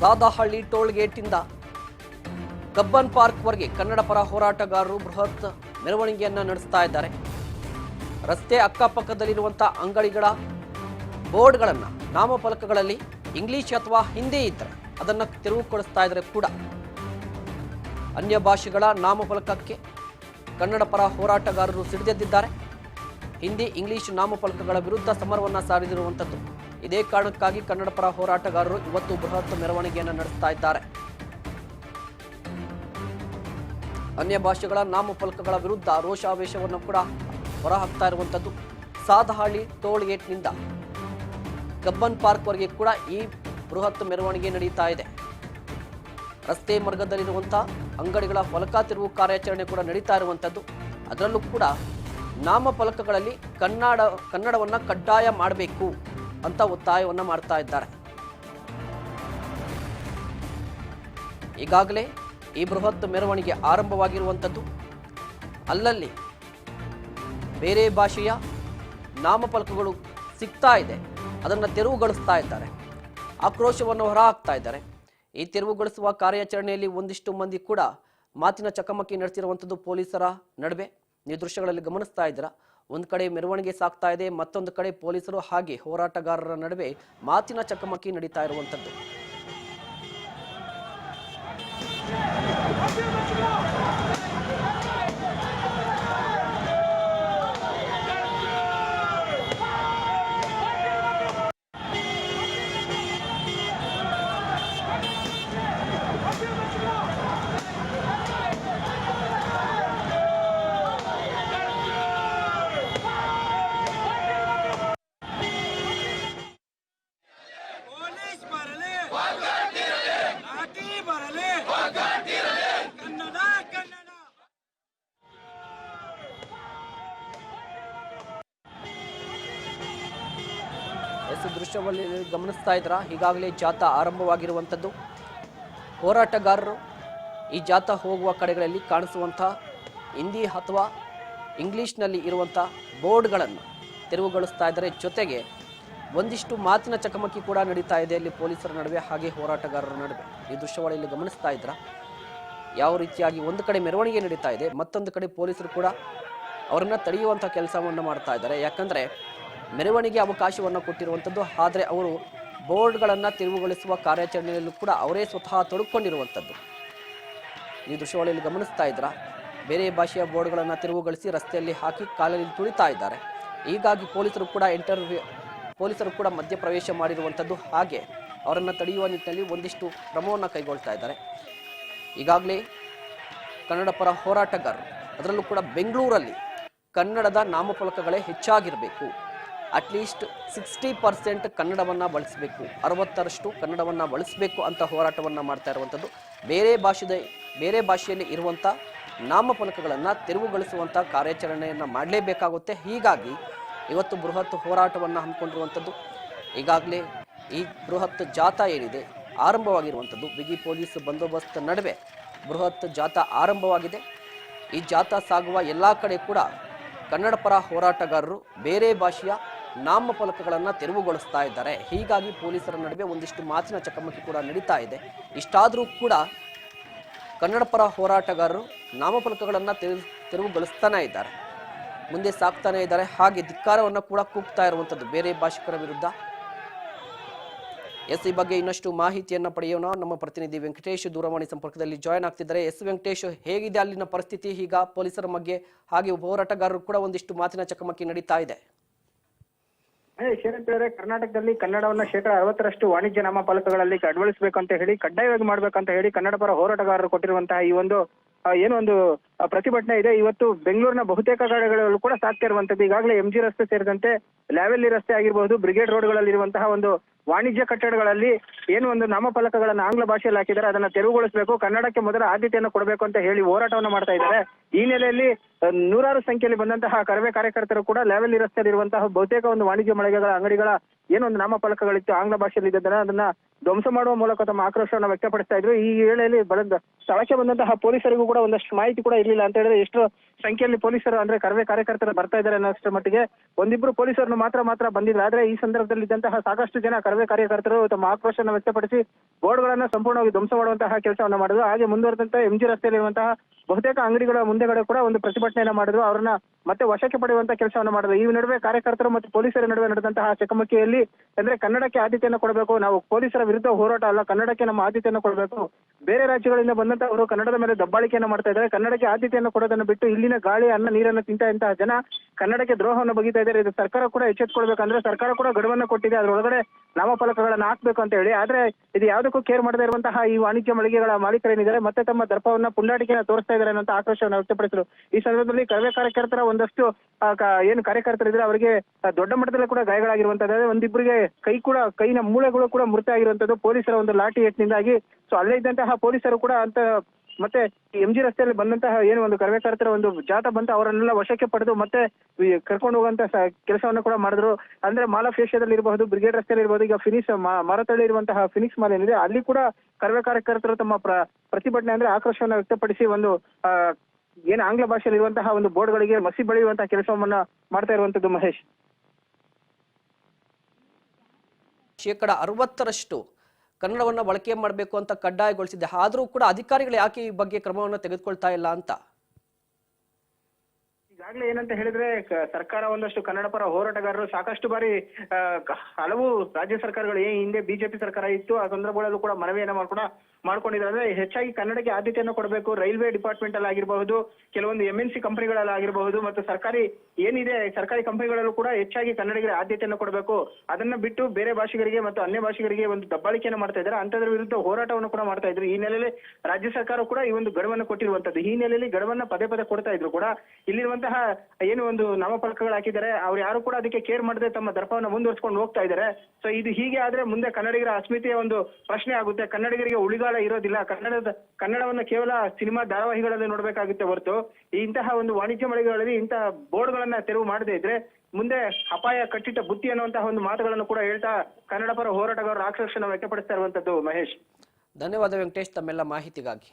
Sadahalli toll ಗೇಟಿಂದ Cubbon ಪಾರ್ಕ್ವರೆಗೆ ಕನ್ನಡ ಪರ ಹೋರಾಟಗಾರರು ಬೃಹತ್ ಮೆರವಣಿಗೆಯನ್ನ ನಡೆಸ್ತಾ ಇದ್ದಾರೆ. ರಸ್ತೆ ಅಕ್ಕಪಕ್ಕದಲ್ಲಿರುವಂಥ ಅಂಗಡಿಗಳ ಬೋರ್ಡ್ಗಳನ್ನು ನಾಮಫಲಕಗಳಲ್ಲಿ ಇಂಗ್ಲಿಷ್ ಅಥವಾ ಹಿಂದಿ ಇದ್ದರೆ ಅದನ್ನು ತೆರವುಗೊಳಿಸ್ತಾ ಇದ್ದಾರೆ ಕೂಡ ಅನ್ಯ ಭಾಷೆಗಳ ನಾಮಫಲಕಕ್ಕೆ ಕನ್ನಡ ಪರ ಹೋರಾಟಗಾರರು ಸಿಡಿದೆದ್ದಿದ್ದಾರೆ. ಹಿಂದಿ, ಇಂಗ್ಲಿಷ್ ನಾಮಫಲಕಗಳ ವಿರುದ್ಧ ಸಮರವನ್ನ ಸಾರಿದಿರುವಂಥದ್ದು ಇದೇ ಕಾರಣಕ್ಕಾಗಿ ಕನ್ನಡ ಪರ ಹೋರಾಟಗಾರರು ಇವತ್ತು ಬೃಹತ್ ಮೆರವಣಿಗೆಯನ್ನು ನಡೆಸ್ತಾ ಇದ್ದಾರೆ. ಅನ್ಯ ಭಾಷೆಗಳ ನಾಮಫಲಕಗಳ ವಿರುದ್ಧ ರೋಷಾವೇಶವನ್ನು ಕೂಡ ಹೊರಹಾಕ್ತಾ ಇರುವಂಥದ್ದು ಸಾದಹಳ್ಳಿ ಟೋಲ್ ಗೇಟ್ನಿಂದ. ಕಬ್ಬನ್ ಪಾರ್ಕ್ವರೆಗೆ ಕೂಡ ಈ ಬೃಹತ್ ಮೆರವಣಿಗೆ ನಡೀತಾ ಇದೆ. ರಸ್ತೆ ಮಾರ್ಗದಲ್ಲಿರುವಂಥ ಅಂಗಡಿಗಳ ಫಲಕ ತಿರುವು ಕಾರ್ಯಾಚರಣೆ ಕೂಡ ನಡೀತಾ ಇರುವಂಥದ್ದು ಅದರಲ್ಲೂ ಕೂಡ ನಾಮಫಲಕಗಳಲ್ಲಿ ಕನ್ನಡ, ಕನ್ನಡವನ್ನು ಕಡ್ಡಾಯ ಮಾಡಬೇಕು. ಅಂತ ಒತ್ತಾಯವನ್ನು ಮಾಡ್ತಾ ಇದ್ದಾರೆ. ಈಗಾಗಲೇ ಈ ಬೃಹತ್ ಮೆರವಣಿಗೆ ಆರಂಭವಾಗಿರುವಂಥದ್ದು. ಅಲ್ಲಲ್ಲಿ ಬೇರೆ ಭಾಷೆಯ ನಾಮಫಲಕಗಳು ಸಿಗ್ತಾ ಇದೆ. ಅದನ್ನು ತೆರವುಗೊಳಿಸ್ತಾ ಇದ್ದಾರೆ. ಆಕ್ರೋಶವನ್ನು ಹೊರಹಾಕ್ತಾ ಇದ್ದಾರೆ. ಈ ತೆರವುಗೊಳಿಸುವ ಕಾರ್ಯಾಚರಣೆಯಲ್ಲಿ ಒಂದಿಷ್ಟು ಮಂದಿ ಕೂಡ ಮಾತಿನ ಚಕಮಕಿ ನಡೆಸಿರುವಂಥದ್ದು ಪೊಲೀಸರ ನಡುವೆ. ನೀವು ದೃಶ್ಯಗಳಲ್ಲಿ ಗಮನಿಸ್ತಾ ಇದ್ದೀರಾ. ಒಂದು ಕಡೆ ಮೆರವಣಿಗೆ ಸಾಗ್ತಾ ಇದೆ, ಮತ್ತೊಂದು ಕಡೆ ಪೊಲೀಸರು ಹಾಗೆ ಹೋರಾಟಗಾರರ ನಡುವೆ ಮಾತಿನ ಚಕಮಕಿ ನಡೀತಾ ಇರುವಂಥದ್ದು. ದೃಶ್ಯದಲ್ಲಿ ಗಮನಿಸ್ತಾ ಇದ್ದೀರಾ ಈಗಾಗಲೇ ಜಾಥಾ ಆರಂಭವಾಗಿರುವಂಥದ್ದು. ಹೋರಾಟಗಾರರು ಈ ಜಾಥಾ ಹೋಗುವ ಕಡೆಗಳಲ್ಲಿ ಕಾಣಿಸುವಂಥ ಹಿಂದಿ ಅಥವಾ ಇಂಗ್ಲೀಷ್ನಲ್ಲಿ ಇರುವಂಥ ಬೋರ್ಡ್ಗಳನ್ನು ತೆರವುಗೊಳಿಸ್ತಾ ಇದ್ದಾರೆ. ಜೊತೆಗೆ ಒಂದಿಷ್ಟು ಮಾತಿನ ಚಕಮಕಿ ಕೂಡ ನಡೀತಾ ಇದೆ ಅಲ್ಲಿ ಪೊಲೀಸರ ನಡುವೆ, ಹಾಗೆ ಹೋರಾಟಗಾರರ ನಡುವೆ. ಈ ದೃಶ್ಯವಳಿಯಲ್ಲಿ ಗಮನಿಸ್ತಾ ಇದ್ರ, ಯಾವ ರೀತಿಯಾಗಿ ಒಂದು ಕಡೆ ಮೆರವಣಿಗೆ ನಡೀತಾ ಇದೆ, ಮತ್ತೊಂದು ಕಡೆ ಪೊಲೀಸರು ಕೂಡ ಅವರನ್ನು ತಡೆಯುವಂಥ ಕೆಲಸವನ್ನು ಮಾಡ್ತಾ ಇದ್ದಾರೆ. ಯಾಕಂದರೆ ಮೆರವಣಿಗೆ ಅವಕಾಶವನ್ನು ಕೊಟ್ಟಿರುವಂಥದ್ದು, ಆದರೆ ಅವರು ಬೋರ್ಡ್ಗಳನ್ನು ತಿರುವುಗೊಳಿಸುವ ಕಾರ್ಯಾಚರಣೆಯಲ್ಲೂ ಕೂಡ ಅವರೇ ಸ್ವತಃ ತೊಡಕೊಂಡಿರುವಂಥದ್ದು. ಈ ದೃಶ್ಯಗಳಲ್ಲಿ ಗಮನಿಸ್ತಾ ಇದ್ದೀರಾ? ಬೇರೆ ಭಾಷೆಯ ಬೋರ್ಡ್ಗಳನ್ನು ತಿರುವುಗೊಳಿಸಿ ರಸ್ತೆಯಲ್ಲಿ ಹಾಕಿ ಕಾಲಲ್ಲಿ ತುಳಿತಾ ಇದ್ದಾರೆ. ಹೀಗಾಗಿ ಪೊಲೀಸರು ಕೂಡ ಇಂಟರ್ವ್ಯೂ, ಪೊಲೀಸರು ಕೂಡ ಮಧ್ಯಪ್ರವೇಶ ಮಾಡಿರುವಂಥದ್ದು ಹಾಗೆ ಅವರನ್ನು ತಡೆಯುವ ನಿಟ್ಟಿನಲ್ಲಿ ಒಂದಿಷ್ಟು ಕ್ರಮವನ್ನು ಕೈಗೊಳ್ತಾ ಇದ್ದಾರೆ. ಈಗಾಗಲೇ ಕನ್ನಡ ಪರ ಹೋರಾಟಗಾರರು, ಅದರಲ್ಲೂ ಕೂಡ ಬೆಂಗಳೂರಲ್ಲಿ ಕನ್ನಡದ ನಾಮಫಲಕಗಳೇ ಹೆಚ್ಚಾಗಿರಬೇಕು. ಅಟ್ಲೀಸ್ಟ್ ಸಿಕ್ಸ್ಟಿ ಪರ್ಸೆಂಟ್ ಕನ್ನಡವನ್ನು ಬಳಸಬೇಕು. ಅರವತ್ತರಷ್ಟು ಕನ್ನಡವನ್ನು ಬಳಸಬೇಕು ಅಂತ ಹೋರಾಟವನ್ನು ಮಾಡ್ತಾ ಇರುವಂಥದ್ದು ಬೇರೆ ಭಾಷೆದ, ಬೇರೆ ಭಾಷೆಯಲ್ಲಿ ಇರುವಂಥ ನಾಮಫಲಕಗಳನ್ನು ತೆರವುಗೊಳಿಸುವಂಥ ಕಾರ್ಯಾಚರಣೆಯನ್ನು ಮಾಡಲೇಬೇಕಾಗುತ್ತೆ. ಹೀಗಾಗಿ ಇವತ್ತು ಬೃಹತ್ ಹೋರಾಟವನ್ನು ಹಮ್ಮಿಕೊಂಡಿರುವಂಥದ್ದು ಈಗಾಗಲೇ ಈ ಬೃಹತ್ ಜಾಥಾ ಏನಿದೆ ಆರಂಭವಾಗಿರುವಂಥದ್ದು ಬಿಗಿ ಪೊಲೀಸ್ ಬಂದೋಬಸ್ತ್ ನಡುವೆ ಬೃಹತ್ ಜಾಥಾ ಆರಂಭವಾಗಿದೆ. ಈ ಜಾಥಾ ಸಾಗುವ ಎಲ್ಲ ಕಡೆ ಕೂಡ ಕನ್ನಡ ಪರ ಹೋರಾಟಗಾರರು ಬೇರೆ ಭಾಷೆಯ ನಾಮಫಲಕಗಳನ್ನು ತೆರವುಗೊಳಿಸ್ತಾ ಇದ್ದಾರೆ. ಹೀಗಾಗಿ ಪೊಲೀಸರ ನಡುವೆ ಒಂದಿಷ್ಟು ಮಾತಿನ ಚಕಮಕಿ ಕೂಡ ನಡೀತಾ ಇದೆ. ಇಷ್ಟಾದರೂ ಕೂಡ ಕನ್ನಡ ಪರ ಹೋರಾಟಗಾರರು ನಾಮಫಲಕಗಳನ್ನು ತೆರವು ತೆರವುಗೊಳಿಸ್ತಾನೆ ಇದ್ದಾರೆ. ಮುಂದೆ ಸಾಕ್ತಾನೆ ಇದ್ದಾರೆ. ಹಾಗೆ ಧಿಕ್ಕಾರವನ್ನು ಕೂಡ ಕೂಗ್ತಾ ಇರುವಂಥದ್ದು ಬೇರೆ ಭಾಷಿಕರ ವಿರುದ್ಧ. ಎಸ್ ಈ ಬಗ್ಗೆ ಇನ್ನಷ್ಟು ಮಾಹಿತಿಯನ್ನು ಪಡೆಯೋಣ. ನಮ್ಮ ಪ್ರತಿನಿಧಿ ವೆಂಕಟೇಶ್ ದೂರವಾಣಿ ಸಂಪರ್ಕದಲ್ಲಿ ಜಾಯ್ನ್ ಆಗ್ತಿದ್ದಾರೆ. ಎಸ್. ವೆಂಕಟೇಶ್, ಹೇಗಿದೆ ಅಲ್ಲಿನ ಪರಿಸ್ಥಿತಿ? ಈಗ ಪೊಲೀಸರ ಬಗ್ಗೆ ಹಾಗೆ ಹೋರಾಟಗಾರರು ಕೂಡ ಒಂದಿಷ್ಟು ಮಾತಿನ ಚಕಮಕಿ ನಡೀತಾ ಇದೆ. ಅದೇ ಶೇರಂತೇಳಿದ್ರೆ ಕರ್ನಾಟಕದಲ್ಲಿ ಕನ್ನಡವನ್ನ ಶೇಕಡ ಅರವತ್ತರಷ್ಟು ವಾಣಿಜ್ಯ ನಾಮಫಲಕಗಳಲ್ಲಿ ಅಳವಡಿಸಬೇಕು ಅಂತ ಹೇಳಿ, ಕಡ್ಡಾಯವಾಗಿ ಮಾಡ್ಬೇಕಂತ ಹೇಳಿ ಕನ್ನಡ ಪರ ಹೋರಾಟಗಾರರು ಕೊಟ್ಟಿರುವಂತಹ ಈ ಒಂದು ಏನು ಒಂದು ಪ್ರತಿಭಟನೆ ಇದೆ. ಇವತ್ತು ಬೆಂಗಳೂರಿನ ಬಹುತೇಕ ಕಡೆಗಳಲ್ಲೂ ಕೂಡ ಸಾಕ್ತಾ ಇರುವಂತದ್ದು ಈಗಾಗಲೇ ಎಂ ಜಿ ರಸ್ತೆ ಸೇರಿದಂತೆ ಲ್ಯಾವೆಲ್ಲಿ ರಸ್ತೆ ಆಗಿರಬಹುದು ಬ್ರಿಗೇಡ್ ರೋಡ್ಗಳಲ್ಲಿರುವಂತಹ ಒಂದು ವಾಣಿಜ್ಯ ಕಟ್ಟಡಗಳಲ್ಲಿ ಏನು ಒಂದು ನಾಮಫಲಕಗಳನ್ನು ಆಂಗ್ಲ ಭಾಷೆಯಲ್ಲಿ ಹಾಕಿದ್ದಾರೆ. ಅದನ್ನ ತೆರವುಗೊಳಿಸಬೇಕು. ಕನ್ನಡಕ್ಕೆ ಮೊದಲ ಆದ್ಯತೆಯನ್ನು ಕೊಡಬೇಕು ಅಂತ ಹೇಳಿ ಹೋರಾಟವನ್ನು ಮಾಡ್ತಾ ಇದ್ದಾರೆ. ಈ ನೆಲೆಯಲ್ಲಿ ನೂರಾರು ಸಂಖ್ಯೆಯಲ್ಲಿ ಬಂದಂತಹ ಕರವೇ ಕಾರ್ಯಕರ್ತರು ಕೂಡ ಲ್ಯಾವೆಲ್ಲಿ ರಸ್ತೆಯಲ್ಲಿರುವಂತಹ ಬಹುತೇಕ ಒಂದು ವಾಣಿಜ್ಯ ಮಳಿಗೆಗಳ ಅಂಗಡಿಗಳ ಏನೊಂದು ನಾಮಫಲಕಗಳಿತ್ತು, ಆಂಗ್ಲ ಭಾಷೆಯಲ್ಲಿ ಇದ್ದದನ್ನ ಅದನ್ನ ಧ್ವಂಸ ಮಾಡುವ ಮೂಲಕ ತಮ್ಮ ಆಕ್ರೋಶವನ್ನು ವ್ಯಕ್ತಪಡಿಸ್ತಾ ಇದ್ರು. ಈ ವೇಳೆಯಲ್ಲಿ ಬಲದ ಸ್ಥಳಕ್ಕೆ ಬಂದಂತಹ ಪೊಲೀಸರಿಗೂ ಕೂಡ ಒಂದಷ್ಟು ಮಾಹಿತಿ ಕೂಡ ಇರಲಿಲ್ಲ ಅಂತ ಹೇಳಿದ್ರೆ ಎಷ್ಟು ಸಂಖ್ಯೆಯಲ್ಲಿ ಪೊಲೀಸರು ಅಂದ್ರೆ ಕರವೇ ಕಾರ್ಯಕರ್ತರು ಬರ್ತಾ ಇದ್ದಾರೆ ಅನ್ನೋಷ್ಟರ ಮಟ್ಟಿಗೆ ಒಂದಿಬ್ರು ಪೊಲೀಸರನ್ನು ಮಾತ್ರ ಮಾತ್ರ ಬಂದಿದ್ರು ಆದ್ರೆ ಈ ಸಂದರ್ಭದಲ್ಲಿ ಇದ್ದಂತಹ ಸಾಕಷ್ಟು ಜನ ಕರವೇ ಕಾರ್ಯಕರ್ತರು ತಮ್ಮ ಆಕ್ರೋಶವನ್ನು ವ್ಯಕ್ತಪಡಿಸಿ ಬೋರ್ಡ್ಗಳನ್ನ ಸಂಪೂರ್ಣವಾಗಿ ಧ್ವಂಸ ಮಾಡುವಂತಹ ಕೆಲಸವನ್ನ ಮಾಡಿದ್ರು. ಹಾಗೆ ಮುಂದುವರೆದಂತೆ ಎಂ ಜಿ ರಸ್ತೆಯಲ್ಲಿರುವಂತಹ ಬಹುತೇಕ ಅಂಗಡಿಗಳ ಮುಂದೆಗಡೆ ಕೂಡ ಒಂದು ಪ್ರತಿಭಟನೆಯನ್ನ ಮಾಡಿದ್ರು. ಅವರನ್ನ ಮತ್ತೆ ವಶಕ್ಕೆ ಪಡೆಯುವಂತಹ ಕೆಲಸವನ್ನು ಮಾಡಿದ್ರು. ಈ ನಡುವೆ ಕಾರ್ಯಕರ್ತರು ಮತ್ತು ಪೊಲೀಸರ ನಡುವೆ ನಡೆದಂತಹ ಚಕಮಕಿಯಲ್ಲಿ ಅಂದ್ರೆ ಕನ್ನಡಕ್ಕೆ ಆದ್ಯತೆಯನ್ನು ಕೊಡಬೇಕು. ನಾವು ಪೊಲೀಸರ ವಿರುದ್ಧ ಹೋರಾಟ ಅಲ್ಲ, ಕನ್ನಡಕ್ಕೆ ನಮ್ಮ ಆದ್ಯತೆಯನ್ನು ಕೊಡಬೇಕು. ಬೇರೆ ರಾಜ್ಯಗಳಿಂದ ಬಂದಂತವರು ಕನ್ನಡದ ಮೇಲೆ ದಬ್ಬಾಳಿಕೆಯನ್ನು ಮಾಡ್ತಾ ಇದ್ದಾರೆ. ಕನ್ನಡಕ್ಕೆ ಆದ್ಯತೆಯನ್ನು ಕೊಡೋದನ್ನು ಬಿಟ್ಟು ಇಲ್ಲಿನ ಗಾಳಿ, ಅನ್ನ, ನೀರನ್ನ ತಿಂತ ಇಂತಹ ಜನ ಕನ್ನಡಕ್ಕೆ ದ್ರೋಹವನ್ನು ಬಗೀತಾ ಇದ್ದಾರೆ. ಇದು ಸರ್ಕಾರ ಕೂಡ ಎಚ್ಚೆತ್ಕೊಳ್ಬೇಕಂದ್ರೆ ಸರ್ಕಾರ ಕೂಡ ಗಡುವನ್ನ ಕೊಟ್ಟಿದೆ. ಅದರೊಳಗಡೆ ನಾಮಫಲಕಗಳನ್ನ ಹಾಕ್ಬೇಕು ಅಂತ ಹೇಳಿ. ಆದ್ರೆ ಇದು ಯಾವುದಕ್ಕೂ ಕೇರ್ ಮಾಡದೇ ಇರುವಂತಹ ಈ ವಾಣಿಜ್ಯ ಮಳಿಗೆಗಳ ಮಾಲೀಕರೇನಿದ್ದಾರೆ ಮತ್ತೆ ತಮ್ಮ ದರ್ಪವನ್ನ ಪುಂಡಾಟಿಕೆಯನ್ನು ತೋರಿಸ್ತಾ ಇದ್ದಾರೆ ಅನ್ನೋ ಆಕ್ರೋಶವನ್ನು ವ್ಯಕ್ತಪಡಿಸಿದ್ರು ಈ ಸಂದರ್ಭದಲ್ಲಿ ಕರವೇ ಕಾರ್ಯಕರ್ತರ ಒಂದಷ್ಟು ಏನು ಕಾರ್ಯಕರ್ತರು ಏನು ಕಾರ್ಯಕರ್ತರಿದ್ರೆ ಅವರಿಗೆ ದೊಡ್ಡ ಮಟ್ಟದಲ್ಲಿ ಕೂಡ ಗಾಯಗಳಾಗಿರುವಂತದ್ದು. ಒಂದಿಬ್ಬರಿಗೆ ಕೈ ಕೂಡ, ಕೈನ ಮೂಳೆಗಳು ಕೂಡ ಮೃತ ಆಗಿರುವಂತದ್ದು ಪೊಲೀಸರ ಒಂದು ಲಾಠಿ ಏಟ್ನಿಂದಾಗಿ ಸೊ ಅಲ್ಲೇ ಇದ್ದಂತಹ ಪೊಲೀಸರು ಕೂಡ ಅಂತ ಮತ್ತೆ ಎಂ ಜಿ ರಸ್ತೆಯಲ್ಲಿ ಬಂದಂತಹ ಏನು ಒಂದು ಕಾರ್ಯಕರ್ತರ ಒಂದು ಜಾತ ಬಂತು ಅವರನ್ನೆಲ್ಲ ವಶಕ್ಕೆ ಪಡೆದು ಮತ್ತೆ ಕರ್ಕೊಂಡು ಹೋಗುವಂತ ಕೆಲಸವನ್ನು ಕೂಡ ಮಾಡಿದ್ರು. ಅಂದ್ರೆ ಮಾಲಾ ಏಷ್ಯಾದಲ್ಲಿ ಇರಬಹುದು, ಬ್ರಿಗೇಡ್ ರಸ್ತೆಯಲ್ಲಿ ಇರಬಹುದು, ಈಗ ಫಿನಿಕ್ಸ್ ಮರತಳ್ಳಿ ಇರುವಂತಹ ಫಿನಿಕ್ಸ್ ಮಾಲ್ ಏನಿದೆ, ಅಲ್ಲಿ ಕೂಡ ಕರವೇ ಕಾರ್ಯಕರ್ತರು ತಮ್ಮ ಪ್ರ ಪ್ರತಿಭಟನೆ ಅಂದ್ರೆ ಆಕ್ರೋಶವನ್ನು ವ್ಯಕ್ತಪಡಿಸಿ ಒಂದು ಏನು ಆಂಗ್ಲ ಭಾಷೆಯಲ್ಲಿ ಇರುವಂತಹ ಒಂದು ಬೋರ್ಡ್ಗಳಿಗೆ ಮಸಿ ಬೆಳೆಯುವಂತಹ ಕೆಲಸವನ್ನ ಮಾಡ್ತಾ ಇರುವಂತದ್ದು ಮಹೇಶ್. ಶೇಕಡ ಅರವತ್ತರಷ್ಟು ಕನ್ನಡವನ್ನು ಬಳಕೆ ಮಾಡಬೇಕು ಅಂತ ಕಡ್ಡಾಯಗೊಳಿಸಿದೆ ಆದರೂ ಕೂಡ ಅಧಿಕಾರಿಗಳು ಯಾಕೆ ಈ ಬಗ್ಗೆ ಕ್ರಮವನ್ನು ತೆಗೆದುಕೊಳ್ತಾ ಇಲ್ಲ ಅಂತ? ಈಗಾಗಲೇ ಏನಂತ ಹೇಳಿದ್ರೆ ಸರ್ಕಾರ ಒಂದಷ್ಟು ಕನ್ನಡ ಪರ ಹೋರಾಟಗಾರರು ಸಾಕಷ್ಟು ಬಾರಿ ಹಲವು ರಾಜ್ಯ ಸರ್ಕಾರಗಳು ಏನ್ ಹಿಂದೆ ಬಿಜೆಪಿ ಸರ್ಕಾರ ಇತ್ತು, ಆ ಸಂದರ್ಭಗಳಲ್ಲೂ ಕೂಡ ಮನವಿಯನ್ನ ಮಾಡ್ಕೊಂಡ ಮಾಡ್ಕೊಂಡಿದ್ದಾರೆ. ಅಂದ್ರೆ ಹೆಚ್ಚಾಗಿ ಕನ್ನಡಕ್ಕೆ ಆದ್ಯತೆಯನ್ನು ಕೊಡಬೇಕು, ರೈಲ್ವೆ ಡಿಪಾರ್ಟ್ಮೆಂಟ್ ಅಲ್ಲಿ ಆಗಿರಬಹುದು, ಕೆಲವೊಂದು ಎಂ ಎನ್ ಸಿ ಕಂಪನಿಗಳಲ್ಲಿ ಆಗಿರಬಹುದು, ಮತ್ತು ಸರ್ಕಾರಿ ಏನಿದೆ, ಸರ್ಕಾರಿ ಕಂಪನಿಗಳಲ್ಲೂ ಕೂಡ ಹೆಚ್ಚಾಗಿ ಕನ್ನಡಿಗರ ಆದ್ಯತೆಯನ್ನು ಕೊಡಬೇಕು. ಅದನ್ನ ಬಿಟ್ಟು ಬೇರೆ ಭಾಷೆಗಳಿಗೆ ಮತ್ತು ಅನ್ಯ ಭಾಷೆಗಳಿಗೆ ಒಂದು ದಬ್ಬಾಳಿಕೆಯನ್ನು ಮಾಡ್ತಾ ಇದ್ದಾರೆ. ಅಂತದ್ರ ವಿರುದ್ಧ ಹೋರಾಟವನ್ನು ಕೂಡ ಮಾಡ್ತಾ ಇದ್ರು. ಈ ನೆಲೆಯಲ್ಲಿ ರಾಜ್ಯ ಸರ್ಕಾರ ಕೂಡ ಈ ಒಂದು ಗಡುವನ್ನು ಕೊಟ್ಟಿರುವಂತದ್ದು ಈ ನೆಲೆಯಲ್ಲಿ ಗಡುವನ್ನ ಪದೇ ಪದೇ ಕೊಡ್ತಾ ಇದ್ರು ಕೂಡ. ಇಲ್ಲಿರುವಂತಹ ಏನು ಒಂದು ನಾಮಫಲಕಗಳು ಹಾಕಿದ್ದಾರೆ, ಅವ್ರು ಯಾರು ಕೂಡ ಅದಕ್ಕೆ ಕೇರ್ ಮಾಡದೆ ತಮ್ಮ ದರ್ಪವನ್ನು ಮುಂದುವರಿಸಿಕೊಂಡು ಹೋಗ್ತಾ ಇದ್ದಾರೆ. ಸೊ ಇದು ಹೀಗೆ ಆದ್ರೆ ಮುಂದೆ ಕನ್ನಡಿಗರ ಅಸ್ಮಿತೆಯ ಒಂದು ಪ್ರಶ್ನೆ ಆಗುತ್ತೆ. ಕನ್ನಡಿಗರಿಗೆ ಉಳಿಗಾಲ ಇರೋದಿಲ್ಲ. ಕನ್ನಡದ, ಕನ್ನಡವನ್ನ ಕೇವಲ ಸಿನಿಮಾ ಧಾರಾವಾಹಿಗಳಲ್ಲಿ ನೋಡ್ಬೇಕಾಗುತ್ತೆ ಹೊರತು. ಇಂತಹ ಒಂದು ವಾಣಿಜ್ಯ ಮಳಿಗೆಗಳಲ್ಲಿ ಇಂತಹ ಬೋರ್ಡ್ಗಳನ್ನ ತೆರವು ಮಾಡದೇ ಇದ್ರೆ ಮುಂದೆ ಅಪಾಯ ಕಟ್ಟಿಟ್ಟ ಬುತ್ತಿ ಅನ್ನುವಂತಹ ಒಂದು ಮಾತುಗಳನ್ನು ಕೂಡ ಹೇಳ್ತಾ ಕನ್ನಡ ಪರ ಹೋರಾಟಗಾರರು ಆಕ್ರೋಶನ ವ್ಯಕ್ತಪಡಿಸ್ತಾ ಇರುವಂತದ್ದು ಮಹೇಶ್. ಧನ್ಯವಾದ ವೆಂಕಟೇಶ್, ತಮ್ಮೆಲ್ಲ ಮಾಹಿತಿಗಾಗಿ.